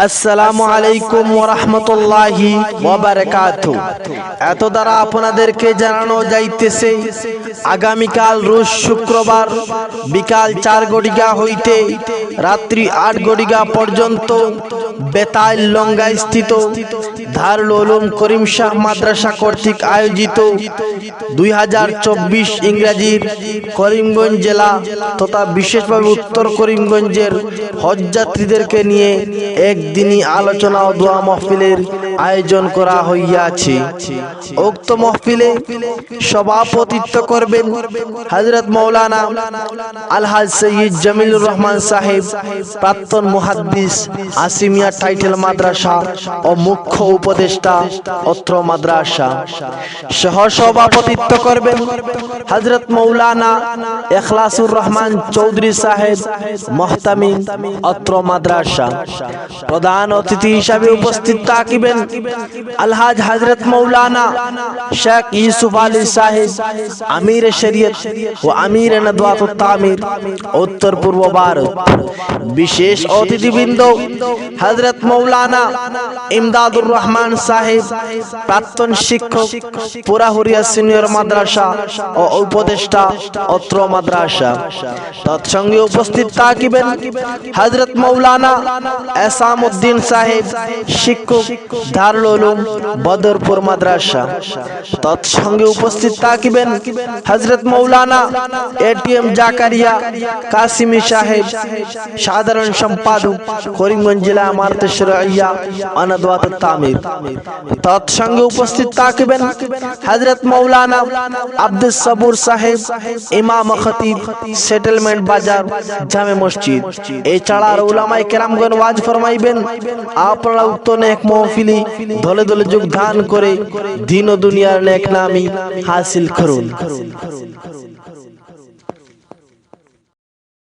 আসসালামু আলাইকুম ওরহমতুল্লাহি এত দ্বারা আপনাদেরকে জানানো যাইতেছে, আগামীকাল রোজ শুক্রবার বিকাল চার গড়িগা হইতে রাত্রি আট গড়িগা পর্যন্ত বেতাল লঙ্গা স্থিত ধারুল উলুম করিম শাহ মাদ্রাসা কর্তৃক আয়োজিত দুই হাজার চব্বিশ ইংরাজির করিমগঞ্জ জেলা তথা বিশেষভাবে উত্তর করিমগঞ্জের হজযাত্রীদেরকে নিয়ে একদিনই আলোচনা ও দোয়া মহফিলের আয়োজন করা হইয়াছে। উক্ত মহফিলে সভাপতিত্ব করবেন হজরত মৌলানা আলহাজ সৈয়দ জামিলুর রহমান সাহেব, প্রাক্তন মুহাদ্দিস আসিমিয়া টাইটেল মাদ্রাসা ও মুখ্য উপদেষ্টা অত্র মাদ্রাসা। সহ সভাপতিত্ব করবেন হজরত মৌলানা এখলাসুর রহমান চৌধুরী সাহেব, মহতামিম অত্র মাদ্রাসা। প্রধান অতিথি হিসাবে উপস্থিত থাকিবেন আলহাজ হজরত মৌলানা শেখ ইউসুফ আলী সাহেব, আমির শরীয়ত ও আমির নদওয়াত তামির, উত্তর পূর্ব ভারত। বিশেষ অতিথিবৃন্দ হজরত মৌলানা ইমদাদুর রহমান সাহেব, প্রাক্তন শিক্ষক, পুরাহুরিয়া সিনিয়র মাদ্রাসা ও উপদেষ্টা, অত্র মাদ্রাসা। তৎসঙ্গে উপস্থিত থাকিবেন হজরত মৌলানা এসামউদ্দিন সাহেব, শিক্ষক দারুল বদরপুর মাদ্রাসা। তৎসঙ্গে উপস্থিত থাকিবেন হজরত মৌলানা এটিএম জাকারিয়া কাসিমি সাহেব, সাধারণ সম্পাদক, করিমগঞ্জ জেলা আমারত শরঈয়া অনদওয়াত তামির তৎসঙ্গে উপস্থিত থাকিবেন হজরত মৌলানা আব্দুল সবুর সাহেব, ইমাম খতিব, সেটেলমেন্ট বাজার, জামে মসজিদ। এছাড়া আর উলামায়ে কেরামগণ ওয়াজ ফরমাইবেন আপনারা উক্ত এক মহফিলি দলে দলে যোগদান করে দিন ও দুনিয়ার নেক নামি হাসিল করুন।